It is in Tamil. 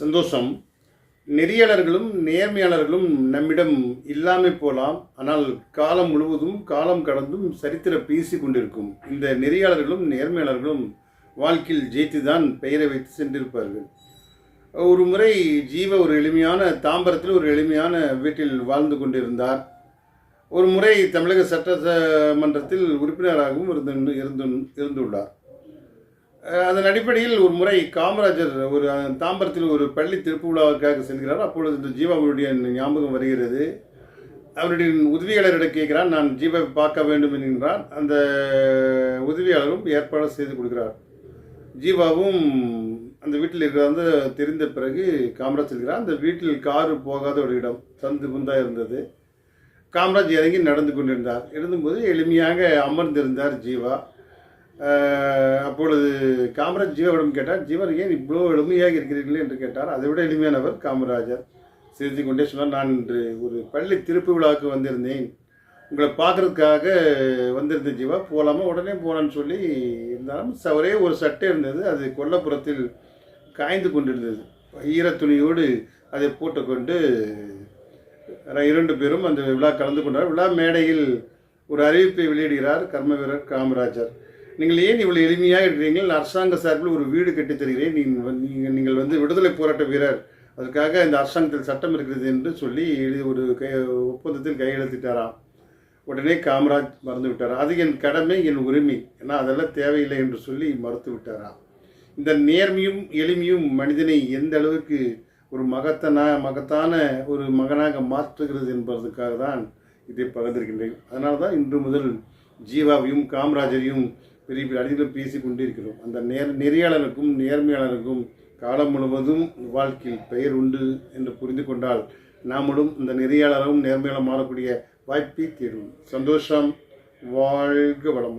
சந்தோஷம். நெறியாளர்களும் நேர்மையாளர்களும் நம்மிடம் இல்லாமல் போலாம். ஆனால் காலம் முழுவதும் காலம் கடந்தும் சரித்திர பேசி கொண்டிருக்கும். இந்த நெறியாளர்களும் நேர்மையாளர்களும் வாழ்க்கையில் ஜெயித்து தான் பெயரை வைத்து சென்றிருப்பார்கள். ஒரு முறை ஜீவ ஒரு எளிமையான தாம்பரத்தில் ஒரு எளிமையான வீட்டில் வாழ்ந்து கொண்டிருந்தார். ஒரு முறை தமிழக சட்டமன்றத்தில் உறுப்பினராகவும் இருந்து இருந்து இருந்துள்ளார். அதன் அடிப்படையில் ஒரு முறை காமராஜர் ஒரு தாம்பரத்தில் ஒரு பள்ளி திருப்பு விழாவிற்காக செல்கிறார். அப்பொழுது இந்த ஜீவாவுடைய ஞாபகம் வருகிறது. அவருடைய உதவியாளரிடம் கேட்கிறார் நான் ஜீவாவை பார்க்க வேண்டும் என்கிறார் அந்த உதவியாளரும் ஏற்பாடு செய்து கொடுக்கிறார். ஜீவாவும் அந்த வீட்டில் இருக்கிறது தெரிந்த பிறகு காமராஜ் செல்கிறார். அந்த வீட்டில் காரு போகாத ஒரு இடம் சந்து குந்தா இருந்தது. காமராஜ் இறங்கி நடந்து கொண்டிருந்தார். இருந்தபோது எளிமையாக அமர்ந்திருந்தார் ஜீவா. அப்பொழுது காமராஜ் ஜீவாவிடம் கேட்டார் ஜீவன் ஏன் இவ்வளோ எளிமையாக இருக்கிறீர்கள்? என்று கேட்டார். அதை விட எளிமையானவர் காமராஜர். சிரித்து கொண்டே சொன்னார் நான் இன்று ஒரு பள்ளி திருப்பு விழாவுக்கு வந்திருந்தேன். உங்களை பார்க்கறதுக்காக வந்திருந்தேன் ஜீவா. போகலாமா உடனே போகலான்னு சொல்லி இருந்தாலும் சவரே ஒரே ஒரு சட்டை இருந்தது. அது கொல்லப்புறத்தில் காய்ந்து கொண்டிருந்தது. ஈர துணியோடு அதை போட்டுக்கொண்டு இரண்டு பேரும் அந்த விழா கலந்து கொண்டார். விழா மேடையில் ஒரு அறிவிப்பை வெளியிடுகிறார் கர்மவீரர் காமராஜர். நீங்கள் ஏன் இவ்வளோ எளிமையாக இருக்கிறீர்கள் அரசாங்க சார்பில் ஒரு வீடு கட்டி தருகிறேன். நீங்கள் நீங்கள் நீங்கள் வந்து விடுதலை போராட்ட வீரர். அதற்காக இந்த அரசாங்கத்தில் சட்டம் இருக்கிறது என்று சொல்லி எழுதி ஒரு கை ஒப்பந்தத்தில் கையெழுத்திட்டாராம். உடனே காமராஜ் மறந்து விட்டார் அது என் கடமை என் உரிமை. ஏன்னா அதெல்லாம் தேவையில்லை என்று சொல்லி மறுத்து விட்டாராம் இந்த நேர்மையும் எளிமையும் மனிதனை எந்த அளவுக்கு ஒரு மகத்தனா மகத்தான ஒரு மகனாக மாற்றுகிறது என்பதற்காக தான் இதை பகிர்ந்திருக்கின்றேன். அதனால தான் இன்று முதல் ஜீவாவையும் காமராஜரையும் பெரிய பெரிய அடிகளும் பேசி கொண்டிருக்கிறோம் அந்த நேர் நெறியாளருக்கும் நேர்மையாளருக்கும் காலம் முழுவதும் வாழ்க்கையில் பெயர் உண்டு என்று புரிந்து கொண்டால் நாமளும் இந்த நெறியாளரும் நேர்மையாளரும் மாறக்கூடிய வாய்ப்பை தேடும். சந்தோஷம் வாழ்க வளமுடன்.